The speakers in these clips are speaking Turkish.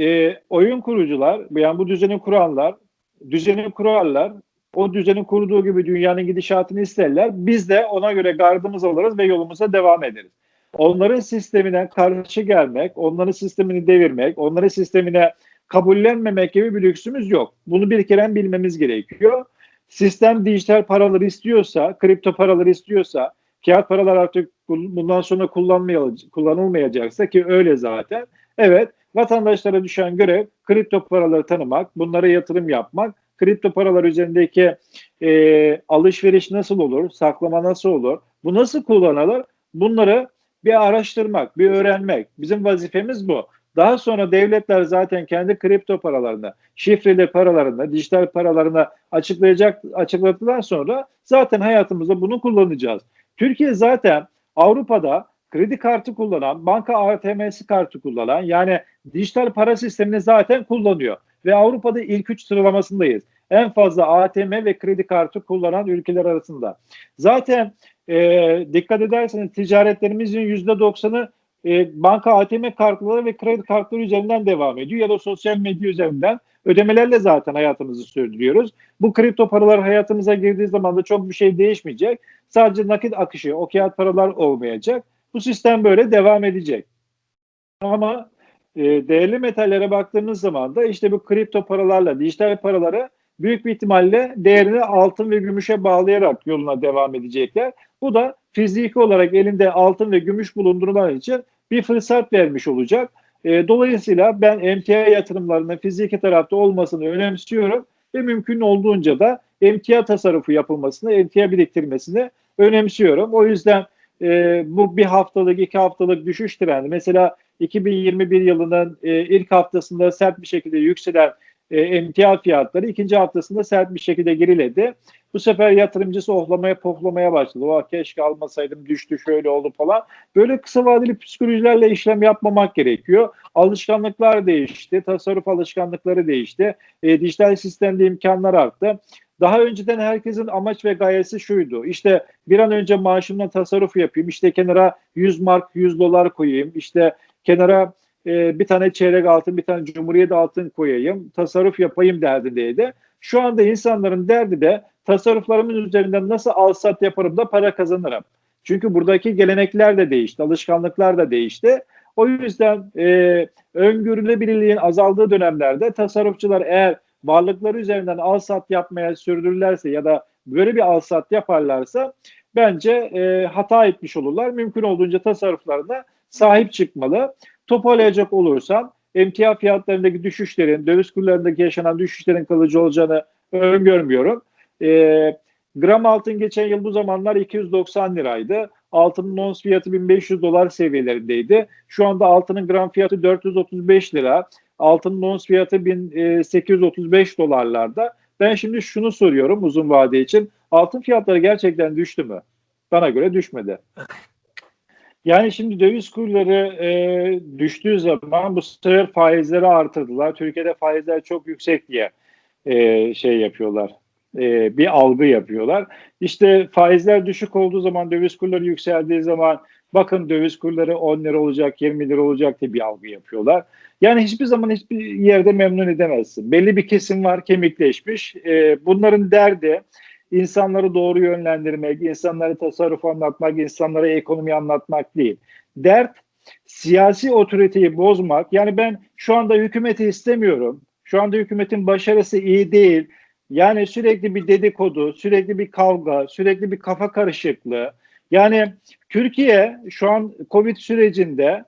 e, oyun kurucular, yani bu düzeni kuranlar, düzeni kurarlar. O düzenin kurduğu gibi dünyanın gidişatını isterler. Biz de ona göre gardımız alırız ve yolumuza devam ederiz. Onların sistemine karşı gelmek, onların sistemini devirmek, onların sistemine kabullenmemek gibi bir lüksümüz yok. Bunu bir kere bilmemiz gerekiyor. Sistem dijital paraları istiyorsa, kripto paraları istiyorsa, kağıt paralar artık bundan sonra kullanılmayacaksa ki öyle zaten. Evet, vatandaşlara düşen görev kripto paraları tanımak, bunlara yatırım yapmak, kripto paralar üzerindeki e, alışveriş nasıl olur, saklama nasıl olur, bu nasıl kullanılır, bunları bir araştırmak, bir öğrenmek. Bizim vazifemiz bu. Daha sonra devletler zaten kendi kripto paralarını, şifreli paralarını, dijital paralarını açıklayacak açıkladıktan sonra zaten hayatımızda bunu kullanacağız. Türkiye zaten Avrupa'da kredi kartı kullanan, banka ATM'si kartı kullanan yani dijital para sistemini zaten kullanıyor. Ve Avrupa'da ilk üç sıralamasındayız. En fazla ATM ve kredi kartı kullanan ülkeler arasında. Zaten e, dikkat ederseniz ticaretlerimizin yüzde doksanı e, banka ATM kartları ve kredi kartları üzerinden devam ediyor ya da sosyal medya üzerinden ödemelerle zaten hayatımızı sürdürüyoruz. Bu kripto paralar hayatımıza girdiği zaman da çok bir şey değişmeyecek. Sadece nakit akışı, o paralar olmayacak. Bu sistem böyle devam edecek. Ama e, değerli metallere baktığımız zaman da işte bu kripto paralarla dijital paraları büyük bir ihtimalle değerini altın ve gümüşe bağlayarak yoluna devam edecekler. Bu da fiziki olarak elinde altın ve gümüş bulundurman için bir fırsat vermiş olacak. E, dolayısıyla ben emtia yatırımlarının fiziki tarafta olmasını önemsiyorum ve mümkün olduğunca da emtia tasarrufu yapılmasını, emtia biriktirmesini önemsiyorum. O yüzden e, bu bir haftalık, iki haftalık düşüş trendi. Mesela 2021 yılının e, ilk haftasında sert bir şekilde yükselen e, emtia fiyatları ikinci haftasında sert bir şekilde geriledi. Bu sefer yatırımcısı ohlamaya poflamaya başladı. O keşke almasaydım düştü şöyle oldu falan. Böyle kısa vadeli psikolojilerle işlem yapmamak gerekiyor. Alışkanlıklar değişti. Tasarruf alışkanlıkları değişti. E, dijital sistemde imkanlar arttı. Daha önceden herkesin amaç ve gayesi şuydu. İşte bir an önce maaşımdan tasarruf yapayım. İşte kenara 100 mark 100 dolar koyayım. İşte kenara e, bir tane çeyrek altın, bir tane cumhuriyet altın koyayım, tasarruf yapayım derdindeydi. Şu anda insanların derdi de tasarruflarımın üzerinden nasıl alsat yaparım da para kazanırım. Çünkü buradaki gelenekler de değişti, alışkanlıklar da değişti. O yüzden e, öngörülebilirliğin azaldığı dönemlerde tasarrufçular eğer varlıkları üzerinden alsat yapmaya sürdürürlerse ya da böyle bir alsat yaparlarsa bence e, hata etmiş olurlar. Mümkün olduğunca tasarruflarına sahip çıkmalı. Toparlayacak olursam emtia fiyatlarındaki düşüşlerin, döviz kurlarındaki yaşanan düşüşlerin kalıcı olacağını öngörmüyorum. E, gram altın geçen yıl bu zamanlar 290 liraydı. Altının ons fiyatı 1500 dolar seviyelerindeydi. Şu anda altının gram fiyatı 435 lira. Altının ons fiyatı 1835 dolarlarda. Ben şimdi şunu soruyorum uzun vade için. Altın fiyatları gerçekten düştü mü? Bana göre düşmedi. Yani şimdi döviz kurları e, düştüğü zaman bu sefer faizleri artırdılar. Türkiye'de faizler çok yüksek diye e, şey yapıyorlar. E, bir algı yapıyorlar. İşte faizler düşük olduğu zaman döviz kurları yükseldiği zaman bakın döviz kurları 10 lira olacak 20 lira olacak diye bir algı yapıyorlar. Yani hiçbir zaman hiçbir yerde memnun edemezsin. Belli bir kesim var kemikleşmiş. E, bunların derdi insanları doğru yönlendirmek, insanları tasarruf anlatmak, insanlara ekonomi anlatmak değil. Dert siyasi otoriteyi bozmak. Yani ben şu anda hükümeti istemiyorum. Şu anda hükümetin başarısı iyi değil. Yani sürekli bir dedikodu, sürekli bir kavga, sürekli bir kafa karışıklığı. Yani Türkiye şu an Covid sürecinde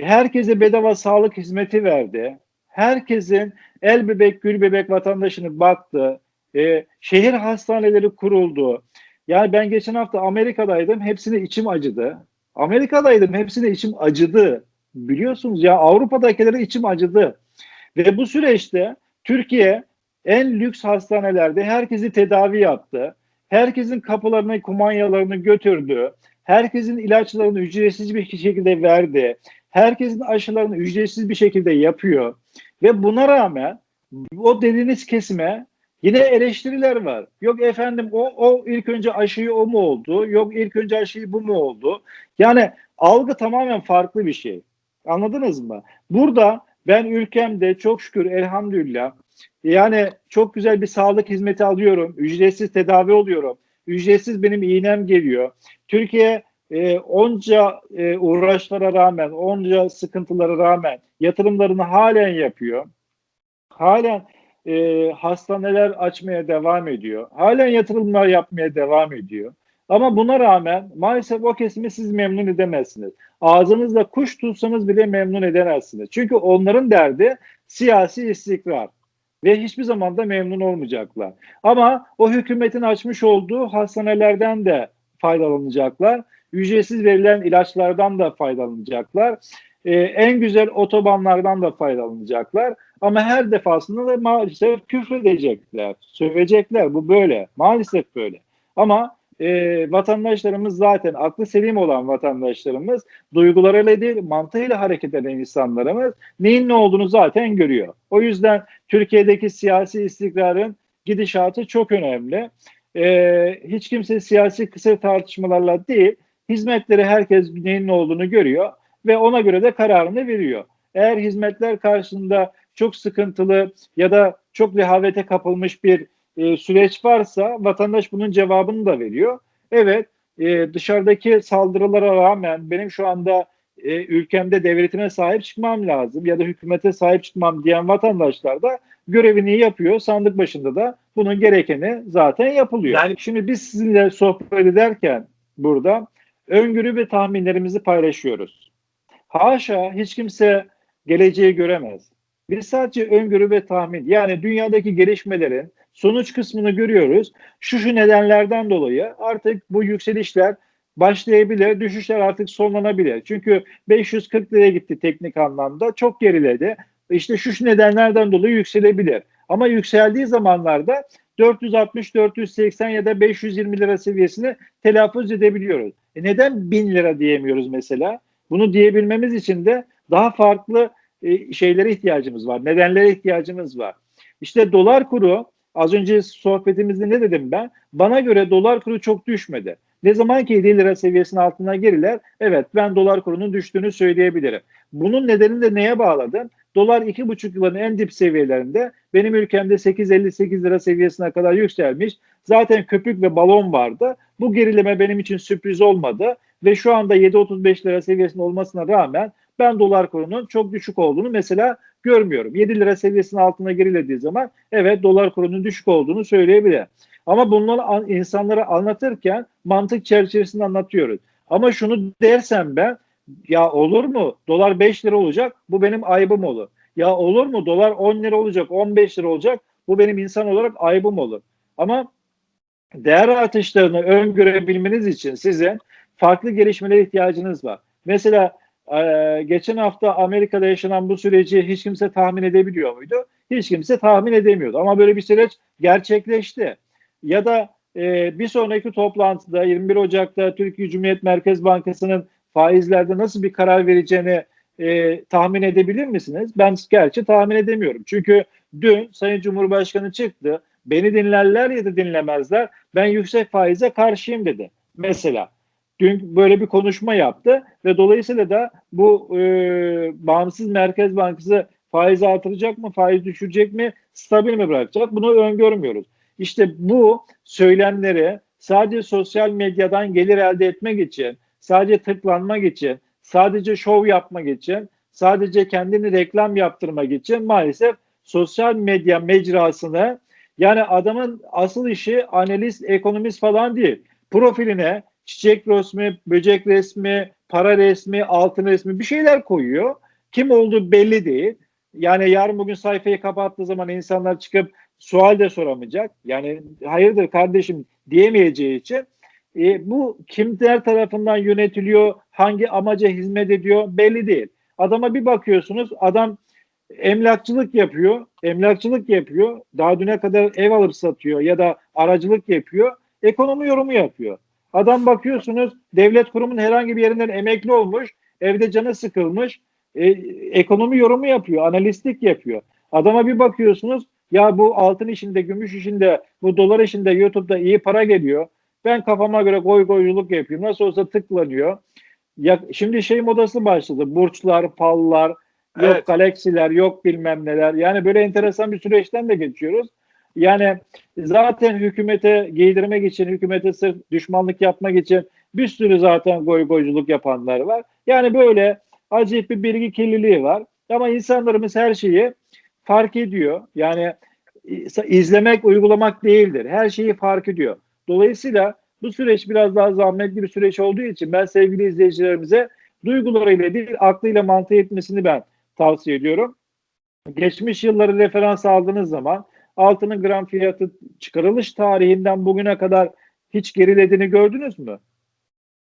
herkese bedava sağlık hizmeti verdi. Herkesin el bebek gül bebek vatandaşını baktı. E, şehir hastaneleri kuruldu. Yani ben geçen hafta Amerika'daydım. Hepsine içim acıdı. Amerika'daydım. Hepsine içim acıdı. Biliyorsunuz ya Avrupa'dakilere içim acıdı. Ve bu süreçte Türkiye en lüks hastanelerde herkesi tedavi yaptı. Herkesin kapılarına kumanyalarını götürdü. Herkesin ilaçlarını ücretsiz bir şekilde verdi. Herkesin aşılarını ücretsiz bir şekilde yapıyor. Ve buna rağmen o dediğiniz kesime Yine eleştiriler var. Yok efendim o, o ilk önce aşıyı o mu oldu? Yok ilk önce aşıyı bu mu oldu? Yani algı tamamen farklı bir şey. Anladınız mı? Burada Ben ülkemde çok şükür elhamdülillah yani çok güzel bir sağlık hizmeti alıyorum. Ücretsiz tedavi oluyorum. Ücretsiz benim iğnem geliyor. Türkiye e, onca e, uğraşlara rağmen, onca sıkıntılara rağmen yatırımlarını halen yapıyor. Halen e, hastaneler açmaya devam ediyor. Halen yatırımlar yapmaya devam ediyor. Ama buna rağmen maalesef o kesimi siz memnun edemezsiniz. Ağzınızla kuş tutsanız bile memnun edemezsiniz. Çünkü onların derdi siyasi istikrar ve hiçbir zaman da memnun olmayacaklar. Ama o hükümetin açmış olduğu hastanelerden de faydalanacaklar. Ücretsiz verilen ilaçlardan da faydalanacaklar. Ee, en güzel otobanlardan da faydalanacaklar. Ama her defasında da maalesef küfredecekler, sövecekler. Bu böyle. Maalesef böyle. Ama e, vatandaşlarımız zaten aklı selim olan vatandaşlarımız duygularıyla değil mantığıyla hareket eden insanlarımız neyin ne olduğunu zaten görüyor. O yüzden Türkiye'deki siyasi istikrarın gidişatı çok önemli. E, hiç kimse siyasi kısa tartışmalarla değil hizmetleri herkes neyin ne olduğunu görüyor ve ona göre de kararını veriyor. Eğer hizmetler karşısında çok sıkıntılı ya da çok rehavete kapılmış bir e, süreç varsa vatandaş bunun cevabını da veriyor. Evet e, dışarıdaki saldırılara rağmen benim şu anda e, ülkemde devletime sahip çıkmam lazım ya da hükümete sahip çıkmam diyen vatandaşlar da görevini yapıyor. Sandık başında da bunun gerekeni zaten yapılıyor. Yani şimdi biz sizinle sohbet ederken burada öngörü ve tahminlerimizi paylaşıyoruz. Haşa hiç kimse geleceği göremez. Biz sadece öngörü ve tahmin yani dünyadaki gelişmelerin sonuç kısmını görüyoruz. Şu şu nedenlerden dolayı artık bu yükselişler başlayabilir, düşüşler artık sonlanabilir. Çünkü 540 liraya gitti teknik anlamda, çok geriledi. İşte şu şu nedenlerden dolayı yükselebilir. Ama yükseldiği zamanlarda 460, 480 ya da 520 lira seviyesini telaffuz edebiliyoruz. E neden 1000 lira diyemiyoruz mesela? Bunu diyebilmemiz için de daha farklı e, şeylere ihtiyacımız var. Nedenlere ihtiyacımız var. İşte dolar kuru az önce sohbetimizde ne dedim ben? Bana göre dolar kuru çok düşmedi. Ne zaman ki 7 lira seviyesinin altına geriler, evet ben dolar kurunun düştüğünü söyleyebilirim. Bunun nedenini de neye bağladım? Dolar 2,5 yılın en dip seviyelerinde benim ülkemde 8.58 lira seviyesine kadar yükselmiş. Zaten köpük ve balon vardı. Bu gerileme benim için sürpriz olmadı ve şu anda 7.35 lira seviyesinde olmasına rağmen ben dolar kurunun çok düşük olduğunu mesela görmüyorum. 7 lira seviyesinin altına gerilediği zaman evet dolar kurunun düşük olduğunu söyleyebilir. Ama bunları insanlara anlatırken mantık çerçevesinde anlatıyoruz. Ama şunu dersem ben ya olur mu dolar 5 lira olacak bu benim ayıbım olur. Ya olur mu dolar 10 lira olacak 15 lira olacak bu benim insan olarak ayıbım olur. Ama değer artışlarını öngörebilmeniz için sizin farklı gelişmelere ihtiyacınız var. Mesela ee, geçen hafta Amerika'da yaşanan bu süreci hiç kimse tahmin edebiliyor muydu? Hiç kimse tahmin edemiyordu. Ama böyle bir süreç gerçekleşti. Ya da e, bir sonraki toplantıda 21 Ocak'ta Türkiye Cumhuriyet Merkez Bankası'nın faizlerde nasıl bir karar vereceğini e, tahmin edebilir misiniz? Ben gerçi tahmin edemiyorum. Çünkü dün Sayın Cumhurbaşkanı çıktı. Beni dinlerler ya da dinlemezler. Ben yüksek faize karşıyım dedi. Mesela dün böyle bir konuşma yaptı ve dolayısıyla da bu e, bağımsız Merkez Bankası faiz artıracak mı, faiz düşürecek mi, stabil mi bırakacak? Bunu öngörmüyoruz. İşte bu söylemleri sadece sosyal medyadan gelir elde etmek için, sadece tıklanmak için, sadece şov yapmak için, sadece kendini reklam yaptırmak için maalesef sosyal medya mecrasını yani adamın asıl işi analist, ekonomist falan değil. Profiline çiçek resmi, böcek resmi, para resmi, altın resmi bir şeyler koyuyor. Kim olduğu belli değil. Yani yarın bugün sayfayı kapattığı zaman insanlar çıkıp sual de soramayacak. Yani hayırdır kardeşim diyemeyeceği için e, bu kimler tarafından yönetiliyor, hangi amaca hizmet ediyor belli değil. Adama bir bakıyorsunuz adam emlakçılık yapıyor, emlakçılık yapıyor. Daha düne kadar ev alıp satıyor ya da aracılık yapıyor. Ekonomi yorumu yapıyor. Adam bakıyorsunuz devlet kurumun herhangi bir yerinden emekli olmuş, evde canı sıkılmış, e, ekonomi yorumu yapıyor, analistlik yapıyor. Adama bir bakıyorsunuz ya bu altın işinde, gümüş işinde, bu dolar işinde YouTube'da iyi para geliyor. Ben kafama göre goy goyculuk yapıyorum. Nasıl olsa tıklanıyor. Ya, şimdi şey modası başladı. Burçlar, pallar, yok Evet. galaksiler, yok bilmem neler. Yani böyle enteresan bir süreçten de geçiyoruz. Yani zaten hükümete giydirmek için, hükümete sırf düşmanlık yapmak için bir sürü zaten goy goyculuk yapanlar var. Yani böyle acayip bir bilgi kirliliği var. Ama insanlarımız her şeyi fark ediyor. Yani izlemek, uygulamak değildir. Her şeyi fark ediyor. Dolayısıyla bu süreç biraz daha zahmetli bir süreç olduğu için ben sevgili izleyicilerimize duygularıyla değil aklıyla mantığı etmesini ben tavsiye ediyorum. Geçmiş yılları referans aldığınız zaman altının gram fiyatı çıkarılış tarihinden bugüne kadar hiç gerilediğini gördünüz mü?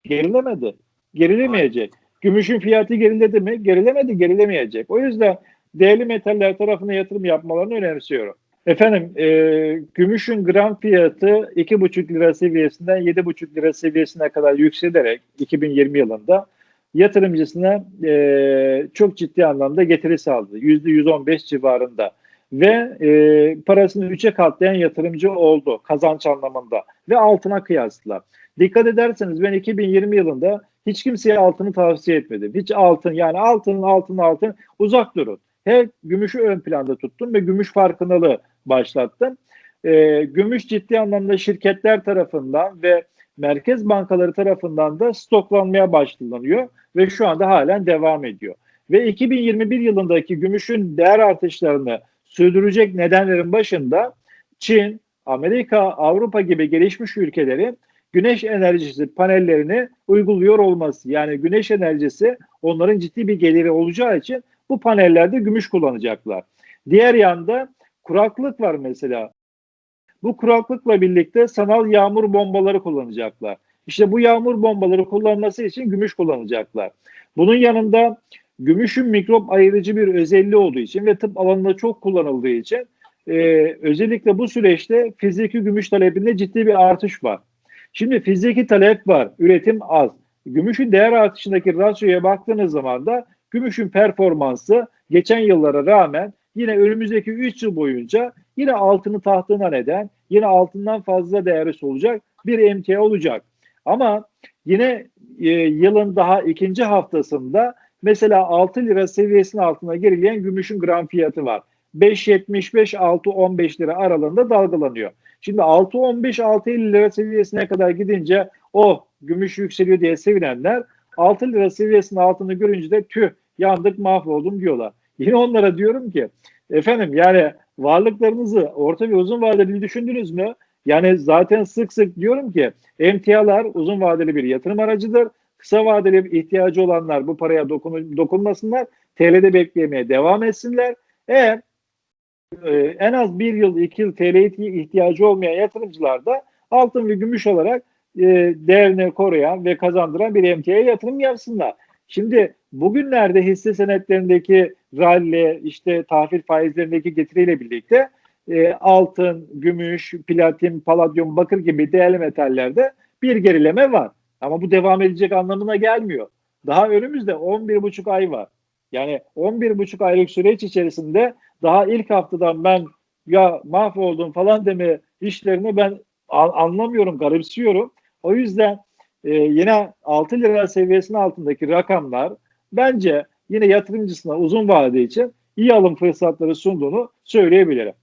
Gerilemedi. Gerilemeyecek. Gümüşün fiyatı geriledi mi? Gerilemedi, gerilemeyecek. O yüzden değerli metaller tarafına yatırım yapmalarını önemsiyorum. Efendim, e, gümüşün gram fiyatı 2,5 lira seviyesinden 7,5 lira seviyesine kadar yükselerek 2020 yılında yatırımcısına e, çok ciddi anlamda getiri sağladı. %115 civarında ve e, parasını üçe katlayan yatırımcı oldu kazanç anlamında ve altına kıyasla. Dikkat ederseniz ben 2020 yılında hiç kimseye altını tavsiye etmedim. Hiç altın yani altın altın altın uzak durun. Hep gümüşü ön planda tuttum ve gümüş farkındalığı başlattım. E, gümüş ciddi anlamda şirketler tarafından ve merkez bankaları tarafından da stoklanmaya başlanıyor ve şu anda halen devam ediyor. Ve 2021 yılındaki gümüşün değer artışlarını sürdürecek nedenlerin başında Çin, Amerika, Avrupa gibi gelişmiş ülkelerin güneş enerjisi panellerini uyguluyor olması. Yani güneş enerjisi onların ciddi bir geliri olacağı için bu panellerde gümüş kullanacaklar. Diğer yanda kuraklık var mesela. Bu kuraklıkla birlikte sanal yağmur bombaları kullanacaklar. İşte bu yağmur bombaları kullanması için gümüş kullanacaklar. Bunun yanında gümüşün mikrop ayırıcı bir özelliği olduğu için ve tıp alanında çok kullanıldığı için e, özellikle bu süreçte fiziki gümüş talebinde ciddi bir artış var. Şimdi fiziki talep var, üretim az. Gümüşün değer artışındaki rasyoya baktığınız zaman da gümüşün performansı geçen yıllara rağmen yine önümüzdeki 3 yıl boyunca yine altını tahtına neden, yine altından fazla değerli olacak bir emtia olacak. Ama yine e, yılın daha ikinci haftasında mesela 6 lira seviyesinin altına gerileyen gümüşün gram fiyatı var. 5.75-6.15 lira aralığında dalgalanıyor. Şimdi 6.15-6.50 lira seviyesine kadar gidince oh gümüş yükseliyor diye sevinenler 6 lira seviyesinin altını görünce de tüh yandık mahvoldum diyorlar. Yine onlara diyorum ki efendim yani varlıklarınızı orta ve uzun vadeli düşündünüz mü? Yani zaten sık sık diyorum ki emtialar uzun vadeli bir yatırım aracıdır. Kısa vadeli ihtiyacı olanlar bu paraya dokun, dokunmasınlar. TL'de beklemeye devam etsinler. Eğer e, en az bir yıl, iki yıl TL'ye ihtiyacı olmayan yatırımcılar da altın ve gümüş olarak e, değerini koruyan ve kazandıran bir emtiaya yatırım yapsınlar. Şimdi bugünlerde hisse senetlerindeki rally, işte tahvil faizlerindeki getiriyle birlikte e, altın, gümüş, platin, paladyum, bakır gibi değerli metallerde bir gerileme var. Ama bu devam edecek anlamına gelmiyor. Daha önümüzde 11,5 ay var. Yani 11,5 aylık süreç içerisinde daha ilk haftadan ben ya mahvoldum falan deme işlerini ben anlamıyorum, garipsiyorum. O yüzden e, yine 6 lira seviyesinin altındaki rakamlar bence yine yatırımcısına uzun vade için iyi alım fırsatları sunduğunu söyleyebilirim.